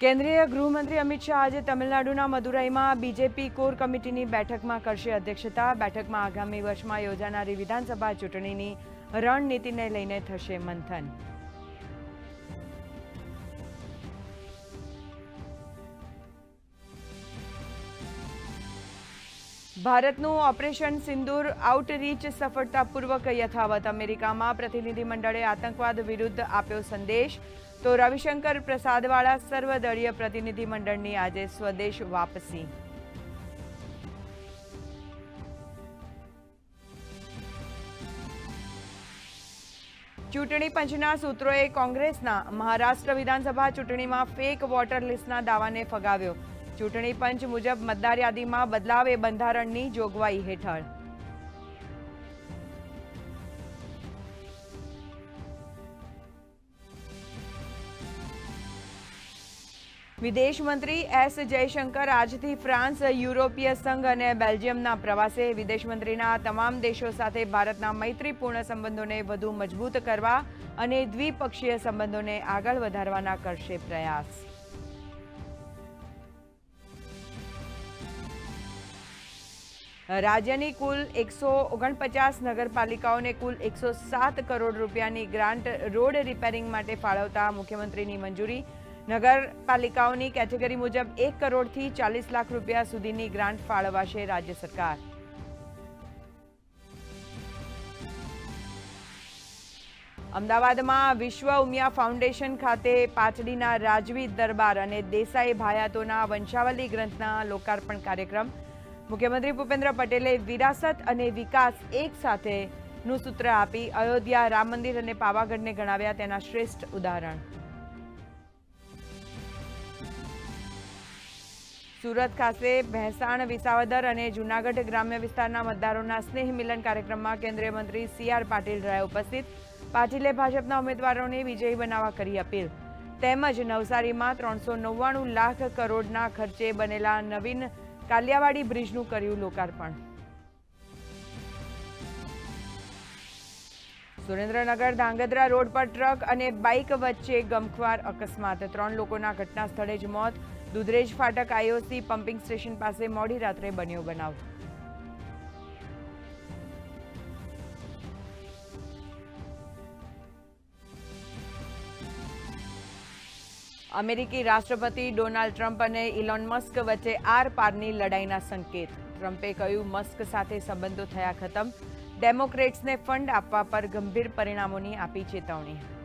કેન્દ્રીય ગૃહમંત્રી અમિત શાહ આજે તમિલનાડુના મદુરાઈમાં બીજેપી કોર કમિટીની બેઠકમાં કરશે અધ્યક્ષતા. બેઠકમાં આગામી વર્ષમાં યોજાનારી વિધાનસભા ચૂંટણીની રણનીતિને લઈને થશે મંથન. ભારતનું ઓપરેશન સિંદૂર આઉટરીચ સફળતાપૂર્વક યથાવત. અમેરિકામાં પ્રતિનિધિમંડળે આતંકવાદ વિરુદ્ધ આપ્યો સંદેશ. તો રવિશંકર પ્રસાદવાળા સર્વદળીય પ્રતિનિધિમંડળની આજે સ્વદેશ વાપસી. ચૂંટણી પંચના સૂત્રોએ કોંગ્રેસના મહારાષ્ટ્ર વિધાનસભા ચૂંટણીમાં ફેક વોટર લિસ્ટના દાવાને ફગાવ્યો. ચૂંટણી પંચ મુજબ મતદાર યાદીમાં બદલાવ એ બંધારણની જોગવાઈ હેઠળ. વિદેશ મંત્રી એસ જયશંકર આજથી ફ્રાન્સ, યુરોપીય સંઘ અને બેલ્જિયમના પ્રવાસે વિદેશ મંત્રીના તમામ દેશો સાથે ભારતના મૈત્રીપૂર્ણ સંબંધોને વધુ મજબૂત કરવા અને દ્વિપક્ષીય સંબંધોને આગળ વધારવાના કરશે પ્રયાસ. રાજ્યની કુલ એકસો ઓગણપચાસ નગરપાલિકાઓને કુલ એકસો સાત કરોડ રૂપિયાની ગ્રાન્ટ રોડ રિપેરિંગ માટે ફાળવતા મુખ્યમંત્રીની મંજૂરી નગરપાલિકાઓની કેટેગરી મુજબ એક કરોડથી ચાલીસ લાખ રૂપિયા સુધીની ગ્રાન્ટ ફાળવાશે રાજ્ય સરકાર. અમદાવાદમાં વિશ્વ ઉમિયા ફાઉન્ડેશન ખાતે પાટડીના રાજવી દરબાર અને દેસાઈ ભાયાતોના વંશાવલી ગ્રંથના લોકાર્પણ કાર્યક્રમ. મુખ્યમંત્રી ભૂપેન્દ્ર પટેલે વિરાસત અને વિકાસ એક સાથેનું સૂત્ર આપી અયોધ્યા રામ મંદિર અને પાવાગઢને ગણાવ્યા તેના શ્રેષ્ઠ ઉદાહરણ. સુરત ખાતે ભેંસાણ, વિસાવદર અને જૂનાગઢ ગ્રામ્ય વિસ્તારના મતદારોના સ્નેહ મિલન કાર્યક્રમમાં કેન્દ્રીય મંત્રી સી આર પાટીલ રહ્યા ઉપસ્થિત. પાટીલે ભાજપના ઉમેદવારોને વિજયી બનાવવા કરી અપીલ. તેમજ નવસારીમાં ત્રણસો નવ્વાણું લાખ કરોડના ખર્ચે બનેલા નવીન કાલિયાવાડી બ્રિજનું કર્યું લોકાર્પણ. સુરેન્દ્રનગર ધાંગધ્રા રોડ પર ટ્રક અને બાઇક વચ્ચે ગમખ્વાર અકસ્માત. ત્રણ લોકોના ઘટના સ્થળે જ મોત. દુધરેજ ફાટક આઈઓસી પમ્પિંગ સ્ટેશન પાસે મોડી રાત્રે બન્યો બનાવ. અમેરિકી રાષ્ટ્રપતિ ડોનાલ્ડ ટ્રમ્પ અને ઇલોન મસ્ક વચ્ચે આર પારની લડાઈના સંકેત. ટ્રમ્પે કહ્યું, મસ્ક સાથે સંબંધો થયા ખતમ. ડેમોક્રેટ્સને ફંડ આપવા પર ગંભીર પરિણામોની આપી ચેતવણી.